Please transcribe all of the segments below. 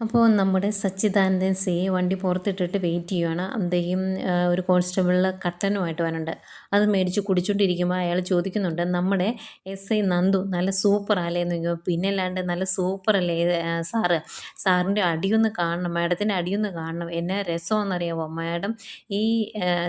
അപ്പോൾ നമ്മുടെ സച്ചിദാനന്ദൻ സി വണ്ടി പുറത്തിട്ടിട്ട് വെയിറ്റ് ചെയ്യുകയാണ് അദ്ദേഹം ഒരു കോൺസ്റ്റബിളിൽ കട്ടനുമായിട്ട് വരുന്നുണ്ട് അത് മേടിച്ച് കുടിച്ചുകൊണ്ടിരിക്കുമ്പോൾ അയാൾ ചോദിക്കുന്നുണ്ട് നമ്മുടെ എസ് ഐ നന്ദു നല്ല സൂപ്പർ അല്ലേ? എന്ന് ചോദിക്കുമ്പോൾ പിന്നെ അല്ലാണ്ട് നല്ല സൂപ്പർ അല്ലേ? സാറ് സാറിന്റെ അടിയൊന്ന് കാണണം മാഡത്തിന്റെ അടിയൊന്ന് കാണണം. എന്നെ രസമെന്നറിയാമോ മാഡം ഈ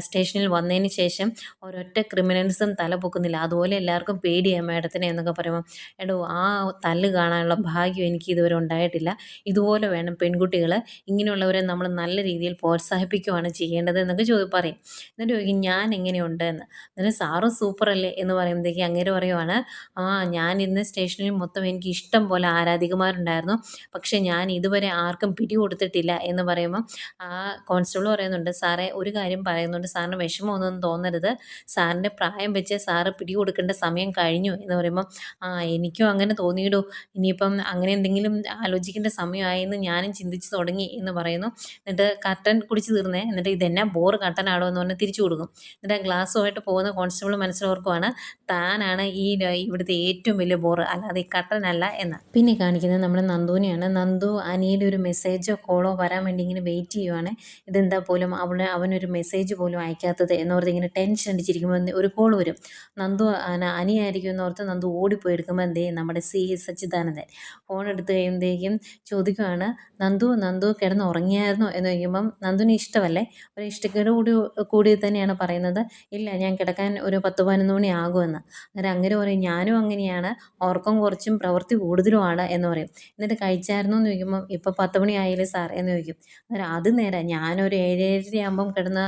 സ്റ്റേഷനിൽ വന്നതിന് ശേഷം ഒരൊറ്റ ക്രിമിനൽസും തല പൊക്കുന്നില്ല. അതുപോലെ എല്ലാവർക്കും പേടിയാണ് മാഡത്തിനെ എന്നൊക്കെ പറയുമ്പോൾ എടോ ആ തല്ല് കാണാനുള്ള ഭാഗ്യം എനിക്ക് ഇതുവരെ ഉണ്ടായിട്ടില്ല. ഇതുപോലെ വേണം പെൺകുട്ടികൾ ഇങ്ങനെയുള്ളവരെ നമ്മൾ നല്ല രീതിയിൽ പ്രോത്സാഹിപ്പിക്കുകയാണ് ചെയ്യേണ്ടത് എന്നൊക്കെ ചോദി പറയും. എന്നിട്ട് ചോദിക്കും ഞാൻ എങ്ങനെയുണ്ട് എന്ന് എന്നിട്ട് സാറും സൂപ്പർ അല്ലേ എന്ന് പറയുമ്പോഴത്തേക്ക് അങ്ങനെ പറയുവാണ് ആ ഞാൻ ഇന്ന് സ്റ്റേഷനിൽ മൊത്തം എനിക്ക് ഇഷ്ടം പോലെ ആരാധികമാരുണ്ടായിരുന്നു. പക്ഷേ ഞാൻ ഇതുവരെ ആർക്കും പിടി കൊടുത്തിട്ടില്ല എന്ന് പറയുമ്പം ആ കോൺസ്റ്റബിൾ പറയുന്നുണ്ട് സാറേ ഒരു കാര്യം പറയുന്നുണ്ട്. സാറിന് വിഷമമൊന്നും തോന്നരുത്. സാറിന്റെ പ്രായം വെച്ച് സാറ് പിടി കൊടുക്കേണ്ട സമയം കഴിഞ്ഞു. എന്ന് പറയുമ്പം ആ എനിക്കും അങ്ങനെ തോന്നിയിടൂ. ഇനിയിപ്പം അങ്ങനെ എന്തെങ്കിലും ആലോചിക്കേണ്ട സമയമായി എന്ന് ഞാനും ചിന്തിച്ചു തുടങ്ങി എന്ന് പറയുന്നു. എന്നിട്ട് കട്ടൻ കുടിച്ച് തീർന്നേ. എന്നിട്ട് ഇതെന്നാ ബോറ് കട്ടനാടോ എന്ന് പറഞ്ഞ് തിരിച്ചു കൊടുക്കും. എന്നിട്ട് ഗ്ലാസ്സുമായിട്ട് പോകുന്ന കോൺസ്റ്റബിൾ മനസ്സിലോർക്കുവാണ് താനാണ് ഈ ഇവിടുത്തെ ഏറ്റവും വലിയ ബോറ് അല്ലാതെ ഈ കട്ടനല്ല എന്ന്. പിന്നെ കാണിക്കുന്നത് നമ്മുടെ നന്ദുവിനെയാണ്. നന്ദു അനിയുടെ ഒരു മെസ്സേജോ കോളോ വരാൻ വേണ്ടി ഇങ്ങനെ വെയിറ്റ് ചെയ്യുവാണ്. ഇതെന്താ പോലും അവന് അവനൊരു മെസ്സേജ് പോലും അയക്കാത്തത് എന്നോർത്ത് ഇങ്ങനെ ടെൻഷൻ അടിച്ചിരിക്കുമ്പോൾ ഒരു കോൾ വരും. നന്ദു അന- അനിയായിരിക്കും എന്നോർത്ത് നന്ദു ഓടിപ്പോയി എടുക്കുമ്പോൾ എന്തേ നമ്മുടെ സി സച്ചിദാനന്ദൻ ഫോൺ എടുത്ത് കഴിയുമ്പോഴത്തേക്കും ചോദിക്കുവാണ്. നന്ദു നന്ദു കിടന്ന് ഉറങ്ങിയായിരുന്നോ എന്ന് ചോദിക്കുമ്പം നന്ദുവിന് ഇഷ്ടമല്ലേ? ഒരു ഇഷ്ടക്കേട് കൂടി കൂടി തന്നെയാണ് പറയുന്നത്. ഇല്ല ഞാൻ കിടക്കാൻ ഒരു പത്ത് പതിനൊന്ന് മണി ആകുമെന്ന്. അന്നേരം അങ്ങനെ പറയും ഞാനും അങ്ങനെയാണ്. ഉറക്കം കുറച്ചും പ്രവൃത്തി കൂടുതലുമാണ് എന്ന് പറയും. എന്നിട്ട് കഴിച്ചായിരുന്നോ എന്ന് ചോദിക്കുമ്പം ഇപ്പം പത്ത് മണി ആയില്ലേ സാർ എന്ന് ചോദിക്കും. അന്നേരം അത് നേരെ ഞാനൊരു ഏഴേഴര ആകുമ്പം കിടന്ന്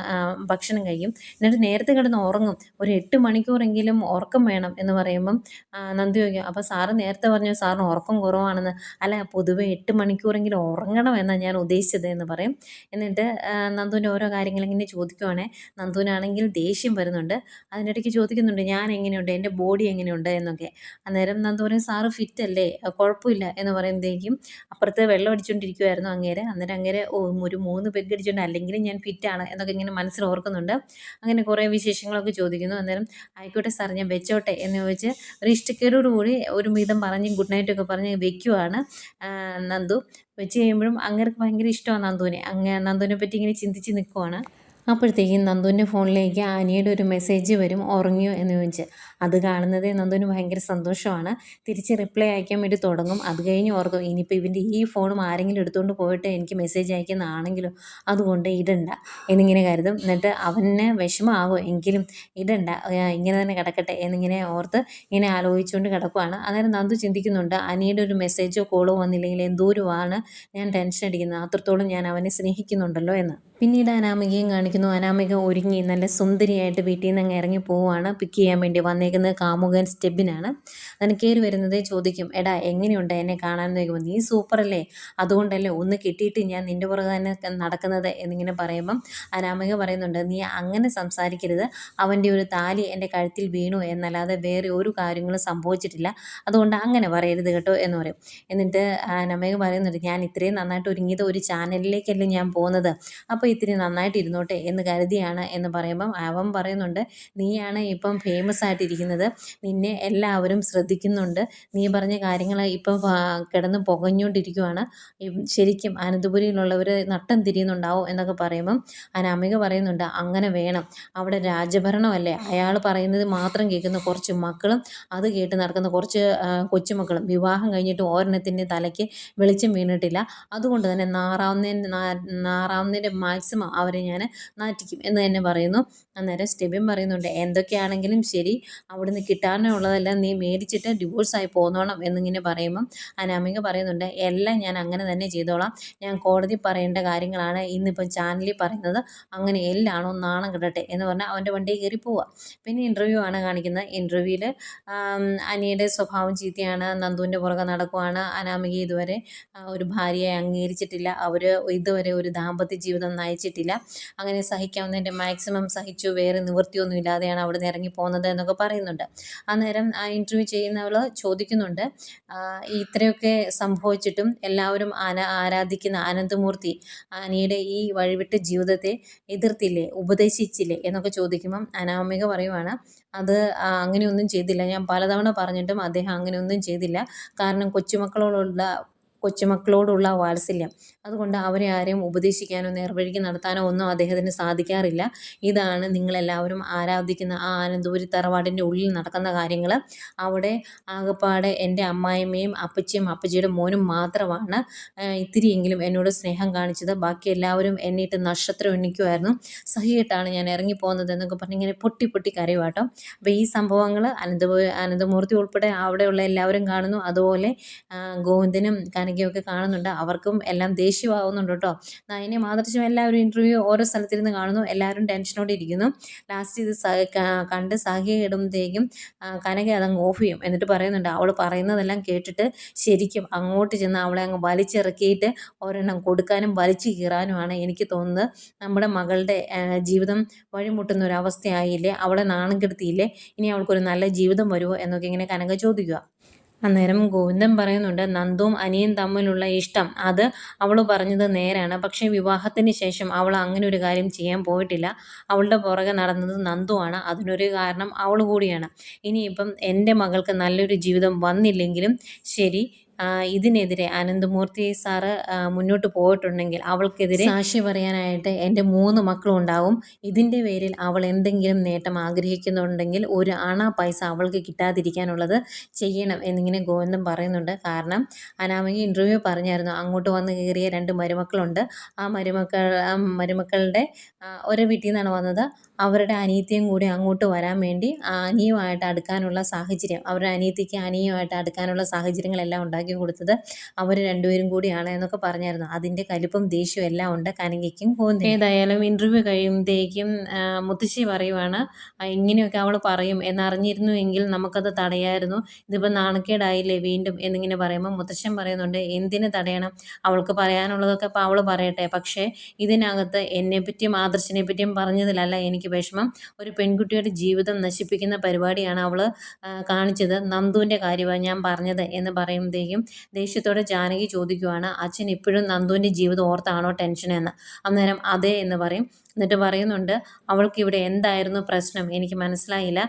ഭക്ഷണം കഴിക്കും. എന്നിട്ട് നേരത്തെ കിടന്ന് ഉറങ്ങും. ഒരു എട്ട് മണിക്കൂറെങ്കിലും ഉറക്കം വേണം എന്ന് പറയുമ്പം നന്ദി ചോദിക്കും അപ്പോൾ സാറ് നേരത്തെ പറഞ്ഞു സാറിന് ഉറക്കം കുറവാണെന്ന്. അല്ല പൊതുവെ എട്ട് മണിക്കൂറെങ്കിലും ഉറങ്ങണം എന്നാണ് ഞാൻ ഉദ്ദേശിച്ചത് എന്ന് പറയും. എന്നിട്ട് നന്ദുവിന്റെ ഓരോ കാര്യങ്ങൾ ഇങ്ങനെ ചോദിക്കുവാണേ. നന്ദുവിനാണെങ്കിൽ ദേഷ്യം വരുന്നുണ്ട്. അതിനിടയ്ക്ക് ചോദിക്കുന്നുണ്ട് ഞാൻ എങ്ങനെയുണ്ട് എന്റെ ബോഡി എങ്ങനെയുണ്ട്? എന്നൊക്കെ. അന്നേരം നന്ദു പറയും സാറ് ഫിറ്റ് അല്ലേ കുഴപ്പമില്ല. എന്ന് പറയുമ്പോഴേക്കും അപ്പുറത്ത് വെള്ളം അടിച്ചുകൊണ്ടിരിക്കുമായിരുന്നു അങ്ങേരെ. അന്നേരം അങ്ങേരെ ഓ ഒരു മൂന്ന് പെഗ് അടിച്ചുകൊണ്ട് അല്ലെങ്കിലും ഞാൻ ഫിറ്റാണ്. എന്നൊക്കെ ഇങ്ങനെ മനസ്സിൽ ഓർക്കുന്നുണ്ട്. അങ്ങനെ കുറേ വിശേഷങ്ങളൊക്കെ ചോദിക്കുന്നു. അന്നേരം ആയിക്കോട്ടെ സാർ ഞാൻ വെച്ചോട്ടെ. എന്ന് ചോദിച്ച് ഒരു ഇഷ്ടക്കേടോടുകൂടി ഒരു മിതം പറഞ്ഞ് ഗുഡ് നൈറ്റ് ഒക്കെ പറഞ്ഞ് വെക്കുവാണ് നന്ദു. വെച്ച് കഴിയുമ്പോഴും അങ്ങേർക്ക് ഭയങ്കര ഇഷ്ടമാണ് നന്ദുവിനെ. അങ്ങ് നന്ദുവിനെ പറ്റി ഇങ്ങനെ ചിന്തിച്ച് നിൽക്കുവാണ് അപ്പോഴത്തേക്കും നന്ദുവിന്റെ ഫോണിലേക്ക് ആനിയുടെ ഒരു മെസ്സേജ് വരും ഉറങ്ങിയോ? എന്ന് ചോദിച്ച്. അത് കാണുന്നത് നന്ദുവിന് ഭയങ്കര സന്തോഷമാണ്. തിരിച്ച് റിപ്ലൈ അയക്കാൻ വേണ്ടി തുടങ്ങും. അത് കഴിഞ്ഞ് ഓർക്കും ഇനിയിപ്പോൾ ഇവന്റെ ഈ ഫോണും ആരെങ്കിലും എടുത്തുകൊണ്ട് പോയിട്ട് എനിക്ക് മെസ്സേജ് അയക്കുന്നതാണെങ്കിലും അതുകൊണ്ട് ഇടണ്ട എന്നിങ്ങനെ കരുതും. എന്നിട്ട് അവന് വിഷമമാകും എങ്കിലും ഇടണ്ട ഇങ്ങനെ തന്നെ കിടക്കട്ടെ എന്നിങ്ങനെ ഓർത്ത് ഇങ്ങനെ ആലോചിച്ചുകൊണ്ട് കിടക്കുവാണ്. അന്നേരം നന്ദു ചിന്തിക്കുന്നുണ്ട് അനിയുടെ ഒരു മെസ്സേജോ കോളോ വന്നില്ലെങ്കിൽ എന്തോരമാണ് ഞാൻ ടെൻഷൻ അടിക്കുന്നത് അത്രത്തോളം ഞാൻ അവനെ സ്നേഹിക്കുന്നുണ്ടല്ലോ എന്ന്. പിന്നീട് അനാമികയും കാണിക്കുന്നു. അനാമിക ഒരുങ്ങി നല്ല സുന്ദരിയായിട്ട് വീട്ടിൽ നിന്ന് അങ്ങ് ഇറങ്ങി പോവുകയാണ് പിക്ക് ചെയ്യാൻ വേണ്ടി വന്നേക്കുന്നത് കാമുകൻ സ്റ്റെബിനാണ്. അതിന് കയറി വരുന്നത് ചോദിക്കും എടാ എങ്ങനെയുണ്ട് എന്നെ കാണാൻ? നോക്കുമ്പോൾ നീ സൂപ്പറല്ലേ? അതുകൊണ്ടല്ലേ ഒന്ന് കിട്ടിയിട്ട് ഞാൻ നിന്റെ പുറകെ തന്നെ നടക്കുന്നത്? എന്നിങ്ങനെ പറയുമ്പം അനാമിക പറയുന്നുണ്ട് നീ അങ്ങനെ സംസാരിക്കരുത്. അവന്റെ ഒരു താലി എന്റെ കഴുത്തിൽ വീണു എന്നല്ലാതെ വേറെ ഒരു കാര്യങ്ങളും സംഭവിച്ചിട്ടില്ല. അതുകൊണ്ട് അങ്ങനെ പറയരുത് കേട്ടോ എന്ന് പറയും. എന്നിട്ട് അനാമിക പറയുന്നുണ്ട് ഞാൻ ഇത്രയും നന്നായിട്ട് ഒരുങ്ങിയത് ഒരു ചാനലിലേക്കല്ലേ ഞാൻ പോകുന്നത്? അപ്പോൾ ഇത്തിരി നന്നായിട്ട് ഇരുന്നോട്ടെ എന്ന് കരുതിയാണ് എന്ന് പറയുമ്പം അവൻ പറയുന്നുണ്ട് നീയാണ് ഇപ്പം ഫേമസ് ആയിട്ടിരിക്കുന്നത്. നിന്നെ എല്ലാവരും ശ്രദ്ധിക്കുന്നുണ്ട്. നീ പറഞ്ഞ കാര്യങ്ങൾ ഇപ്പം കിടന്ന് പുകഞ്ഞുകൊണ്ടിരിക്കുവാണ്. ശരിക്കും അനന്തപുരിയിലുള്ളവർ നട്ടം തിരിയുന്നുണ്ടാവും എന്നൊക്കെ പറയുമ്പം അനാമിക പറയുന്നുണ്ട് അങ്ങനെ വേണം. അവിടെ രാജഭരണമല്ലേ? അയാൾ പറയുന്നത് മാത്രം കേൾക്കുന്ന കുറച്ച് മക്കളും അത് കേട്ട് നടക്കുന്ന കുറച്ച് കൊച്ചുമക്കളും വിവാഹം കഴിഞ്ഞിട്ട് ഓരണത്തിന്റെ തലയ്ക്ക് വെളിച്ചം വീണിട്ടില്ല. അതുകൊണ്ട് തന്നെ നാറാവുന്നതിന്റെ നാറാവുന്നതിന്റെ മാക്സിമം അവരെ ഞാൻ നാറ്റിക്കും എന്ന് തന്നെ പറയുന്നു. അന്നേരം സ്റ്റെബിൻ പറയുന്നുണ്ട് എന്തൊക്കെയാണെങ്കിലും ശരി അവിടുന്ന് കിട്ടാനുള്ളതെല്ലാം നീ മേടിച്ചിട്ട് ഡിവോഴ്സായി പോന്നോണം എന്നിങ്ങനെ പറയുമ്പം അനാമിക പറയുന്നുണ്ട് എല്ലാം ഞാൻ അങ്ങനെ തന്നെ ചെയ്തോളാം. ഞാൻ കോടതി പറയേണ്ട കാര്യങ്ങളാണ് ഇന്നിപ്പം ചാനലിൽ പറയുന്നത്. അങ്ങനെ എല്ലാണോ നാണം കിടട്ടെ എന്ന് പറഞ്ഞാൽ അവന്റെ വണ്ടി കയറി പോവുക പിന്നെ ഇന്റർവ്യൂ ആണ് കാണിക്കുന്നത്. ഇന്റർവ്യൂവിൽ അനിയുടെ സ്വഭാവം ചീത്തയാണ് നന്ദുവിന്റെ പുറകെ നടക്കുവാണ്. അനാമിക ഇതുവരെ ഒരു ഭാര്യയെ അംഗീകരിച്ചിട്ടില്ല. അവർ ഇതുവരെ ഒരു ദാമ്പത്യ ജീവിതം നയിച്ചിട്ടില്ല. അങ്ങനെ സഹിക്കാവുന്നതിന്റെ മാക്സിമം സഹിച്ചു. ചോദിച്ചു വേറെ നിവൃത്തിയൊന്നും ഇല്ലാതെയാണ് അവിടെ നിന്ന് ഇറങ്ങി പോകുന്നത് എന്നൊക്കെ പറയുന്നുണ്ട്. അന്നേരം ആ ഇന്റർവ്യൂ ചെയ്യുന്നവൾ ചോദിക്കുന്നുണ്ട് ഇത്രയൊക്കെ സംഭവിച്ചിട്ടും എല്ലാവരും ആന ആരാധിക്കുന്ന ആനന്ദമൂർത്തി ആനയുടെ ഈ വഴിവിട്ട ജീവിതത്തെ എതിർത്തില്ലേ ഉപദേശിച്ചില്ലേ? എന്നൊക്കെ ചോദിക്കുമ്പം അനാമിക പറയുവാണ് അത് അങ്ങനെയൊന്നും ചെയ്തില്ല. ഞാൻ പലതവണ പറഞ്ഞിട്ടും അദ്ദേഹം അങ്ങനെയൊന്നും ചെയ്തില്ല. കാരണം കൊച്ചുമക്കളോടുള്ള കൊച്ചുമക്കളോടുള്ള വാത്സല്യം. അതുകൊണ്ട് അവരെ ആരെയും ഉപദേശിക്കാനോ നേർവഴിക്ക് നടത്താനോ ഒന്നും അദ്ദേഹത്തിന് സാധിക്കാറില്ല. ഇതാണ് നിങ്ങളെല്ലാവരും ആരാധിക്കുന്ന ആ ആനന്ദൂരി തറവാടിന്റെ ഉള്ളിൽ നടക്കുന്ന കാര്യങ്ങൾ അവിടെ ആകപ്പാടെ എന്റെ അമ്മായിമ്മയും അപ്പച്ചിയും അപ്പച്ചിയുടെ മോനും മാത്രമാണ് ഇത്തിരിയെങ്കിലും എന്നോട് സ്നേഹം കാണിച്ചത്. ബാക്കി എല്ലാവരും എന്നിട്ട് നക്ഷത്രം എണ്ണിക്കുമായിരുന്നു സഹിയിട്ടാണ് ഞാൻ ഇറങ്ങിപ്പോകുന്നത് എന്നൊക്കെ പറഞ്ഞ് ഇങ്ങനെ പൊട്ടി പൊട്ടി കരയുവാട്ടോ. അപ്പോൾ ഈ സംഭവങ്ങൾ അനന്തപുരി അനന്തമൂർത്തി ഉൾപ്പെടെ അവിടെയുള്ള എല്ലാവരും കാണുന്നു. അതുപോലെ ഗോവിന്ദനും കനകയൊക്കെ കാണുന്നുണ്ട്. അവർക്കും എല്ലാം ദേഷ്യമാവുന്നുണ്ട് കേട്ടോ. നയനെ മാതൃശ്യം എല്ലാവരും ഇന്റർവ്യൂ ഓരോ സ്ഥലത്തിരുന്ന് കാണുന്നു. എല്ലാവരും ടെൻഷനോടെ ഇരിക്കുന്നു. ലാസ്റ്റ് ഇത് കണ്ട് സഹി ഇടുമ്പോഴത്തേക്കും കനക അതങ്ങ് ഓഫ് ചെയ്യും. എന്നിട്ട് പറയുന്നുണ്ട് അവൾ പറയുന്നതെല്ലാം കേട്ടിട്ട് ശരിക്കും അങ്ങോട്ട് ചെന്ന് അവളെ അങ്ങ് വലിച്ചിറക്കിയിട്ട് ഒരെണ്ണം കൊടുക്കാനും വലിച്ചു കീറാനുമാണ് എനിക്ക് തോന്നുന്നത്. നമ്മുടെ മകളുടെ ജീവിതം വഴിമുട്ടുന്ന ഒരു അവസ്ഥയായില്ലേ? അവളെ നാണം കെടുത്തിയില്ലേ? ഇനി അവൾക്കൊരു നല്ല ജീവിതം വരുമോ? എന്നൊക്കെ ഇങ്ങനെ കനക ചോദിക്കുക. അന്നേരം ഗോവിന്ദൻ പറയുന്നുണ്ട് നന്ദുവും അനിയും തമ്മിലുള്ള ഇഷ്ടം അത് അവൾ പറഞ്ഞത് നേരാണ്. പക്ഷേ വിവാഹത്തിന് ശേഷം അവൾ അങ്ങനെ ഒരു കാര്യം ചെയ്യാൻ പോയിട്ടില്ല. അവളുടെ പുറകെ നടന്നത് നന്ദുവാണ് അതിനൊരു കാരണം അവൾ കൂടിയാണ്. ഇനിയിപ്പം എന്റെ മകൾക്ക് നല്ലൊരു ജീവിതം വന്നില്ലെങ്കിലും ശരി ഇതിനെതിരെ അനന്തമൂർത്തി സാറ് മുന്നോട്ട് പോയിട്ടുണ്ടെങ്കിൽ അവൾക്കെതിരെ സാക്ഷി പറയാനായിട്ട് എന്റെ മൂന്ന് മക്കളും ഉണ്ടാവും. ഇതിന്റെ പേരിൽ അവൾ എന്തെങ്കിലും നേട്ടം ആഗ്രഹിക്കുന്നുണ്ടെങ്കിൽ ഒരു അണ പൈസ അവൾക്ക് കിട്ടാതിരിക്കാനുള്ളത് ചെയ്യണം എന്നിങ്ങനെ ഗോവിന്ദൻ പറയുന്നുണ്ട്. കാരണം അനാമിക ഇന്റർവ്യൂ പറഞ്ഞായിരുന്നു. അങ്ങോട്ട് വന്ന് കയറിയ രണ്ട് മരുമക്കളുണ്ട്. ആ മരുമക്കൾ മരുമക്കളുടെ ഒരേ വീട്ടിൽ നിന്നാണ് വന്നത്. അവരുടെ അനിയത്തിയും കൂടി അങ്ങോട്ട് വരാൻ വേണ്ടി അനിയുമായിട്ട് അടുക്കാനുള്ള സാഹചര്യം അവരുടെ അനിയത്തിക്ക് അനിയുമായിട്ട് അടുക്കാനുള്ള സാഹചര്യങ്ങളെല്ലാം ഉണ്ടാക്കി കൊടുത്തത് അവർ രണ്ടുപേരും കൂടിയാണ് എന്നൊക്കെ പറഞ്ഞായിരുന്നു. അതിന്റെ കലിപ്പും ദേഷ്യവും എല്ലാം ഉണ്ട്. കനകയ്ക്കും പോകുന്നു. ഏതായാലും ഇന്റർവ്യൂ കഴിയുമ്പോഴേക്കും മുത്തശ്ശി പറയുവാണ് "ആ, ഇങ്ങനെയൊക്കെ അവൾ പറയും എന്നറിഞ്ഞിരുന്നു എങ്കിൽ നമുക്കത് തടയായിരുന്നു. ഇതിപ്പോൾ നാണക്കേടായില്ലേ വീണ്ടും എന്നിങ്ങനെ പറയുമ്പോൾ മുത്തശ്ശൻ പറയുന്നുണ്ട് എന്തിന് തടയണം? അവൾക്ക് പറയാനുള്ളതൊക്കെ ഇപ്പോൾ അവൾ പറയട്ടെ. പക്ഷേ ഇതിനകത്ത് എന്നെപ്പറ്റിയും ആദർശിനെ പറ്റിയും പറഞ്ഞതിലല്ല എനിക്ക് വിഷമം. ഒരു പെൺകുട്ടിയുടെ ജീവിതം നശിപ്പിക്കുന്ന പരിപാടിയാണ് അവൾ കാണിച്ചത്. നന്ദുവിന്റെ കാര്യമാണ് ഞാൻ പറഞ്ഞത് എന്ന് പറയുമ്പോഴത്തേക്കും ദേഷ്യത്തോടെ ജാനകി ചോദിക്കുവാണ് അച്ഛൻ ഇപ്പോഴും നന്ദുവിന്റെ ജീവിതം ഓർത്താണോ ടെൻഷൻ എന്ന്? അന്നേരം അതെ എന്ന് പറയും. എന്നിട്ട് പറയുന്നുണ്ട് അവൾക്ക് ഇവിടെ എന്തായിരുന്നു പ്രശ്നം? എനിക്ക് മനസ്സിലായില്ല.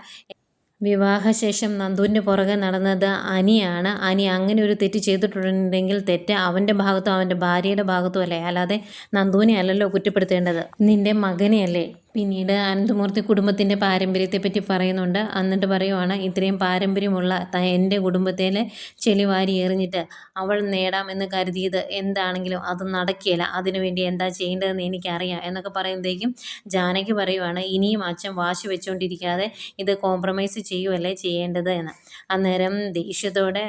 വിവാഹശേഷം നന്ദുവിന്റെ പുറകെ നടന്നത് അനിയാണ്. അനി അങ്ങനെ ഒരു തെറ്റ് ചെയ്തിട്ടുണ്ടെങ്കിൽ തെറ്റ് അവന്റെ ഭാഗത്തും അവന്റെ ഭാര്യയുടെ ഭാഗത്തും അല്ലേ? അല്ലാതെ നന്ദുവിനെ അല്ലല്ലോ കുറ്റപ്പെടുത്തേണ്ടത്. നിന്റെ മകനെയല്ലേ? പിന്നീട് അനന്തമൂർത്തി കുടുംബത്തിന്റെ പാരമ്പര്യത്തെപ്പറ്റി പറയുന്നുണ്ട്. എന്നിട്ട് പറയുവാണ് ഇത്രയും പാരമ്പര്യമുള്ള എന്റെ കുടുംബത്തിലെ ചെളിവാരി എറിഞ്ഞിട്ട് അവൾ നേടാമെന്ന് കരുതിയത് എന്താണെങ്കിലും അത് നടക്കില്ല അതിനുവേണ്ടി എന്താ ചെയ്യേണ്ടതെന്ന് എനിക്കറിയാം. എന്നൊക്കെ പറയുമ്പോഴേക്കും ജാനകി പറയുവാണ് ഇനിയും അച്ഛൻ വാശി വെച്ചുകൊണ്ടിരിക്കാതെ ഇത് കോംപ്രമൈസ് ചെയ്യുമല്ലേ ചെയ്യേണ്ടത് എന്ന്. അന്നേരം ദേഷ്യത്തോടെ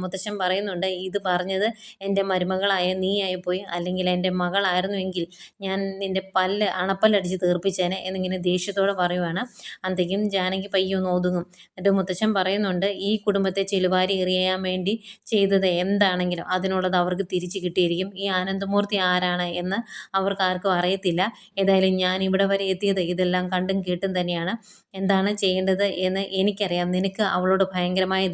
മുത്തശ്ശൻ പറയുന്നുണ്ട് ഇത് പറഞ്ഞത് എന്റെ മരുമകളായ നീ നീയായിപ്പോയി അല്ലെങ്കിൽ എന്റെ മകളായിരുന്നുവെങ്കിൽ ഞാൻ നിന്റെ പല്ല് അണപ്പല്ലടിച്ച് തീർപ്പിച്ചേനെ എന്നിങ്ങനെ ദേഷ്യത്തോടെ പറയുവാണ്. അന്തിക്കും ജാനകി പയ്യോ ഒന്ന് ഒതുങ്ങും. എന്നിട്ട് മുത്തച്ഛൻ പറയുന്നുണ്ട് ഈ കുടുംബത്തെ ചെലുവാരി എറിയാൻ വേണ്ടി ചെയ്തത് എന്താണെങ്കിലും അതിനുള്ളത് അവർക്ക് തിരിച്ചു കിട്ടിയിരിക്കും. ഈ ആനന്ദമൂർത്തി ആരാണ് എന്ന് അവർക്ക് ആർക്കും അറിയത്തില്ല. ഏതായാലും ഞാൻ ഇവിടെ വരെ എത്തിയത് ഇതെല്ലാം കണ്ടും കേട്ടും തന്നെയാണ്. എന്താണ് ചെയ്യേണ്ടത് എന്ന് എനിക്കറിയാം. നിനക്ക് അവളോട് ഭയങ്കരമായ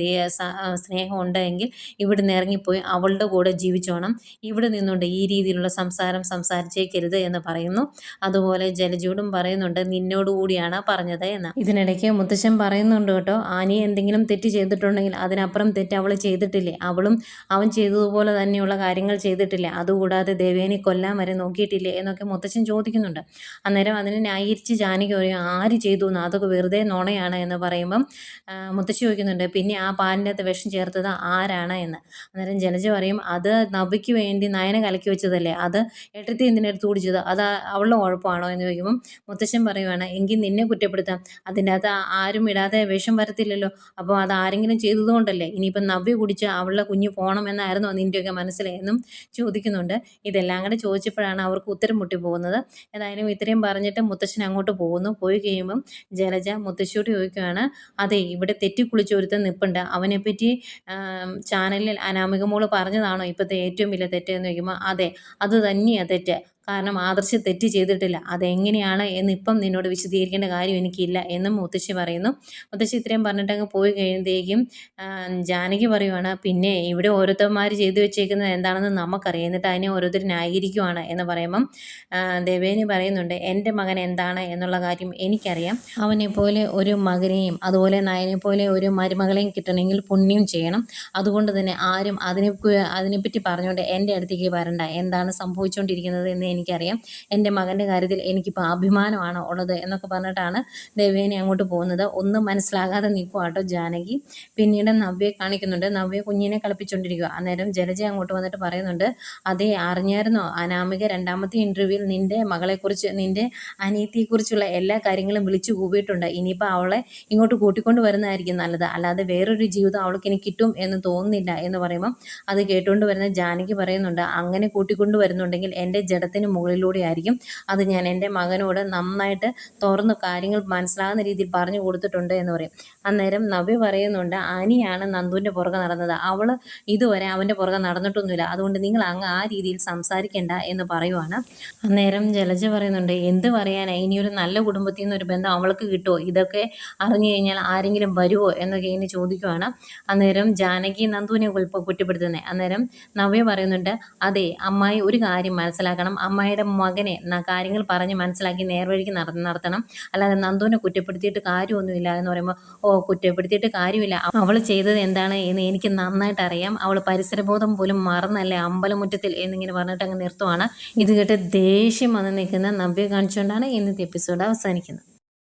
സ്നേഹമുണ്ട് എങ്കിൽ ഇവിടുന്ന് ഇറങ്ങിപ്പോയി അവളുടെ കൂടെ ജീവിച്ചോണം. ഇവിടെ നിന്നുകൊണ്ട് ഈ രീതിയിലുള്ള സംസാരം സംസാരിച്ചേക്കരുത് എന്ന് പറയുന്നു. അതുപോലെ ജലജോടും പറയുന്നുണ്ട് നിന്നോട് കൂടിയാണ് പറഞ്ഞത് എന്ന്. ഇതിനിടയ്ക്ക് മുത്തശ്ശൻ പറയുന്നുണ്ട് കേട്ടോ ആനി എന്തെങ്കിലും തെറ്റ് ചെയ്തിട്ടുണ്ടെങ്കിൽ അതിനപ്പുറം തെറ്റ് അവൾ ചെയ്തിട്ടില്ലേ? അവളും അവൻ ചെയ്തതുപോലെ തന്നെയുള്ള കാര്യങ്ങൾ ചെയ്തിട്ടില്ലേ? അതുകൂടാതെ ദേവേനെ കൊല്ലാൻ വരെ നോക്കിയിട്ടില്ലേ? എന്നൊക്കെ മുത്തശ്ശൻ ചോദിക്കുന്നുണ്ട്. അന്നേരം അതിനെ ന്യായീകരിച്ച് ജാനകി പറയും ആര് ചെയ്തു? എന്ന് അതൊക്കെ വെറുതെ നുണയാണ് എന്ന് പറയുമ്പം മുത്തശ്ശി ചോദിക്കുന്നുണ്ട് പിന്നെ ആ പാലിന്റെ അകത്ത് വിഷം ചേർത്തത് ആരാണ്? എന്ന്. അന്നേരം ജലജ പറയും അത് നബിക്ക് വേണ്ടി നയന കലക്കി വെച്ചതല്ലേ? അത് എട്ടത്തി എന്തിനെടുത്ത് കുടിച്ചത്? അത് അവളുടെ കുഴപ്പമാണോ? എന്ന് ചോദിക്കുമ്പം മുത്തശ്ശൻ പറയുവാണ് എങ്കിൽ നിന്നെ കുറ്റപ്പെടുത്താം. അതിന്റെ ആരും ഇടാതെ വിഷം വരത്തില്ലല്ലോ. അപ്പോൾ അത് ആരെങ്കിലും ചെയ്തതുകൊണ്ടല്ലേ? ഇനിയിപ്പം നവ്യ കുടിച്ച് അവളുടെ കുഞ്ഞ് പോകണമെന്നായിരുന്നോ നിന്റെയൊക്കെ മനസ്സിലെന്നും ചോദിക്കുന്നുണ്ട്. ഇതെല്ലാം കൂടെ ചോദിച്ചപ്പോഴാണ് അവർക്ക് ഉത്തരം മുട്ടി പോകുന്നത്. ഏതായാലും ഇത്രയും പറഞ്ഞിട്ട് മുത്തശ്ശൻ അങ്ങോട്ട് പോകുന്നു. പോയി കഴിയുമ്പം ജലജ മുത്തശ്ശിയോട് ചോദിക്കുകയാണ് അതെ ഇവിടെ തെറ്റി കുളിച്ച് ഒരുത്തൻ നിൽപ്പുണ്ട് അവനെപ്പറ്റി ചാനലിൽ അനാമിക മോൾ പറഞ്ഞതാണോ? ഇപ്പോഴത്തെ ഏറ്റവും വലിയ തെറ്റെന്ന് ചോദിക്കുമ്പോൾ അതെ അത് തന്നെയാണ് തെറ്റ്. കാരണം ആദർശ് തെറ്റ് ചെയ്തിട്ടില്ല. അതെങ്ങനെയാണ് എന്ന് ഇപ്പം നിന്നോട് വിശദീകരിക്കേണ്ട കാര്യം എനിക്കില്ല എന്നും മുത്തശ്ശി പറയുന്നു. മുത്തശ്ശി ഇത്രയും പറഞ്ഞിട്ടങ്ങ് പോയി കഴിയുമ്പോഴത്തേക്കും ജാനകി പറയുവാണ് പിന്നെ ഇവിടെ ഓരോരുത്തന്മാർ ചെയ്തു വെച്ചേക്കുന്നത് എന്താണെന്ന് നമുക്കറിയാം. എന്നിട്ട് അതിനെ ഓരോരുത്തർ ന്യായീകരിക്കുവാണ് എന്ന് പറയുമ്പം ദേവേനി പറയുന്നുണ്ട് എന്റെ മകൻ എന്താണ് എന്നുള്ള കാര്യം എനിക്കറിയാം. അവനെ പോലെ ഒരു മകനെയും അതുപോലെ നയനെ പോലെ ഒരു മരുമകളെയും കിട്ടണമെങ്കിൽ പുണ്യം ചെയ്യണം. അതുകൊണ്ട് തന്നെ ആരും അതിനെ അതിനെപ്പറ്റി പറഞ്ഞുകൊണ്ട് എന്റെ അടുത്തേക്ക് വരണ്ട. എന്താണ് സംഭവിച്ചുകൊണ്ടിരിക്കുന്നത് എന്ന് എനിക്കറിയാം. എന്റെ മകന്റെ കാര്യത്തിൽ എനിക്കിപ്പോൾ അഭിമാനമാണ് ഉള്ളത് എന്നൊക്കെ പറഞ്ഞിട്ടാണ് ദേവേനെ അങ്ങോട്ട് പോകുന്നത്. ഒന്നും മനസ്സിലാകാതെ നിൽക്കുവാട്ടോ ജാനകി. പിന്നീട് നവ്യയെ കാണിക്കുന്നുണ്ട്. നവ്യ കുഞ്ഞിനെ കളിപ്പിച്ചുകൊണ്ടിരിക്കുക അന്നേരം ജലജ അങ്ങോട്ട് വന്നിട്ട് പറയുന്നുണ്ട് അതേ അറിഞ്ഞായിരുന്നോ? അനാമിക രണ്ടാമത്തെ ഇന്റർവ്യൂവിൽ നിന്റെ മകളെക്കുറിച്ച് നിന്റെ അനിയത്തിയെക്കുറിച്ചുള്ള എല്ലാ കാര്യങ്ങളും വിളിച്ചു കൂവിയിട്ടുണ്ട്. ഇനിയിപ്പോൾ അവളെ ഇങ്ങോട്ട് കൂട്ടിക്കൊണ്ട് വരുന്നതായിരിക്കും നല്ലത്. അല്ലാതെ വേറൊരു ജീവിതം അവൾക്ക് ഇനി കിട്ടും എന്ന് തോന്നുന്നില്ല. എന്ന് പറയുമ്പം അത് കേട്ടുകൊണ്ട് വരുന്ന ജാനകി പറയുന്നുണ്ട് അങ്ങനെ കൂട്ടിക്കൊണ്ട് വരുന്നുണ്ടെങ്കിൽ എന്റെ ജഡത്തിന് മുകളിലൂടെ ആയിരിക്കും അത് ഞാൻ എന്റെ മകനോട് നന്നായിട്ട് തുറന്ന് കാര്യങ്ങൾ മനസ്സിലാകുന്ന രീതിയിൽ പറഞ്ഞു കൊടുത്തിട്ടുണ്ട് എന്ന് പറയും. അന്നേരം നവ്യ പറയുന്നുണ്ട് അനിയാണ് നന്ദുവിന്റെ പുറകെ നടന്നത്. അവൾ ഇതുവരെ അവന്റെ പുറകെ നടന്നിട്ടൊന്നുമില്ല. അതുകൊണ്ട് നിങ്ങൾ അങ്ങ് ആ രീതിയിൽ സംസാരിക്കേണ്ട എന്ന് പറയുവാണ്. അന്നേരം ജലജ പറയുന്നുണ്ട് എന്ത് പറയാനാണ് ഇനിയൊരു നല്ല കുടുംബത്തിൽ നിന്നൊരു ബന്ധം അവൾക്ക് കിട്ടുമോ ഇതൊക്കെ അറിഞ്ഞു കഴിഞ്ഞാൽ ആരെങ്കിലും വരുമോ എന്നൊക്കെ ഇനി ചോദിക്കുവാണ്. അന്നേരം ജാനകി നന്ദുവിനെ കുറ്റപ്പെടുത്തുന്നത് അന്നേരം നവ്യ പറയുന്നുണ്ട് അതെ അമ്മായി ഒരു കാര്യം മനസ്സിലാക്കണം. അമ്മായിയുടെ മകനെ കാര്യങ്ങൾ പറഞ്ഞ് മനസ്സിലാക്കി നേർവഴിക്ക് നട നടത്തണം. അല്ലാതെ നന്ദുവിനെ കുറ്റപ്പെടുത്തിയിട്ട് കാര്യമൊന്നുമില്ല എന്ന് പറയുമ്പോൾ ഓ കുറ്റപ്പെടുത്തിയിട്ട് കാര്യമില്ല. അവൾ ചെയ്തത് എന്താണ് എന്ന് എനിക്ക് നന്നായിട്ട് അറിയാം. അവൾ പരിസരബോധം പോലും മറന്നല്ലേ അമ്പലമുറ്റത്തിൽ എന്നിങ്ങനെ പറഞ്ഞിട്ട് അങ്ങ് നിർത്തുവാണ്. ഇത് കേട്ട് ദേഷ്യം വന്ന് നിൽക്കുന്ന നവ്യ കാണിച്ചുകൊണ്ടാണ് ഇന്നത്തെ എപ്പിസോഡ് അവസാനിക്കുന്നത്.